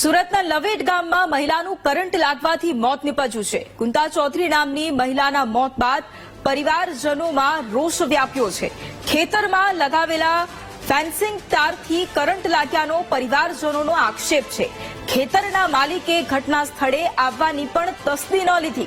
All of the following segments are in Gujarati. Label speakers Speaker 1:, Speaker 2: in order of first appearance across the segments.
Speaker 1: સુરતના લવેટ ગામમાં મહિલાનું કરંટ લાગવાથી મોત નીપજ્યું છે. કુંતા ચૌધરી નામની મહિલાના મોત બાદ પરિવારજનોમાં રોષ વ્યાપ્યો છે. ખેતરમાં લગાવેલા ફેન્સિંગ તારથી કરંટ લાગ્યાનો પરિવારજનોનો આક્ષેપ છે. ખેતરના માલિકે ઘટના સ્થળે આવવાની પણ તસ્દી ન લીધી.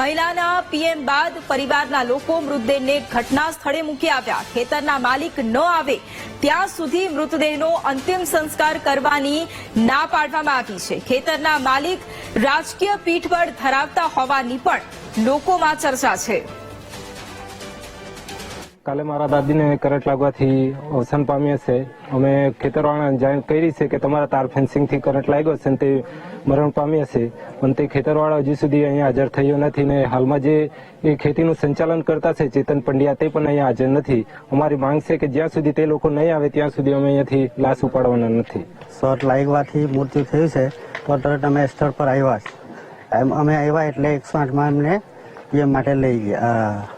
Speaker 1: મહિલાના પીએમ બાદ પરિવારના લોકો મૃતદેહને ઘટના સ્થળે મૂકી આવ્યા. ખેતરના માલિક ન આવે ત્યાં સુધી મૃતદેહનો અંતિમ સંસ્કાર કરવાની ના પાડવામાં આવી છે. ખેતરના માલિક રાજકીય પીઠબળ ધરાવતા હોવાની પણ લોકોમાં ચર્ચા છે.
Speaker 2: કાલે મારા દાદીને કરંટ લાગવાથી અવસાન પામ્યા છે. અમે ખેતરવાળાને જાણ કરી છે કે તમારા તાર ફેન્સિંગથી કરંટ લાગ્યો છે તે મરણ પામ્યા છે. પણ તે ખેતરવાળા હજી સુધી અહીંયા હાજર થયો નથી ને હાલમાં જે એ ખેતીનું સંચાલન કરતા છે, ચેતન પંડ્યા, તે પણ અહીંયા હાજર નથી. અમારી માંગ છે કે જ્યાં સુધી તે લોકો નહીં આવે, ત્યાં સુધી અમે અહીંયાથી લાશ ઉપાડવાના નથી.
Speaker 3: શોર્ટ લાગવાથી મૃત્યુ થયું છે, તો તરત અમે સ્થળ પર આવ્યા એમ અમે આવ્યા એટલે એકસો આઠમાં એમને પીએમ માટે લઈ ગયા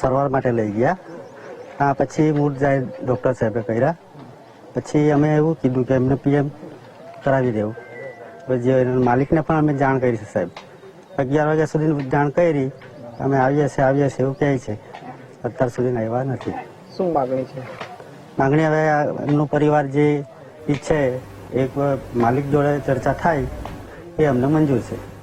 Speaker 3: સારવાર માટે લઈ ગયા. આ પછી મૂળ જાય ડૉક્ટર સાહેબે કર્યા. પછી અમે એવું કીધું કે એમને પીએમ કરાવી દેવું. પછી માલિકને પણ અમે જાણ કરી છે સાહેબ. અગિયાર વાગ્યા સુધી જાણ કરી અમે આવીએ છીએ આવીએ છીએ એવું કહે છે. અત્યાર સુધી આવ્યા નથી.
Speaker 2: શું માગણી છે?
Speaker 3: માંગણી હવે એમનો પરિવાર જે ઈચ્છે એક માલિક જોડે ચર્ચા થાય એ અમને મંજૂર છે.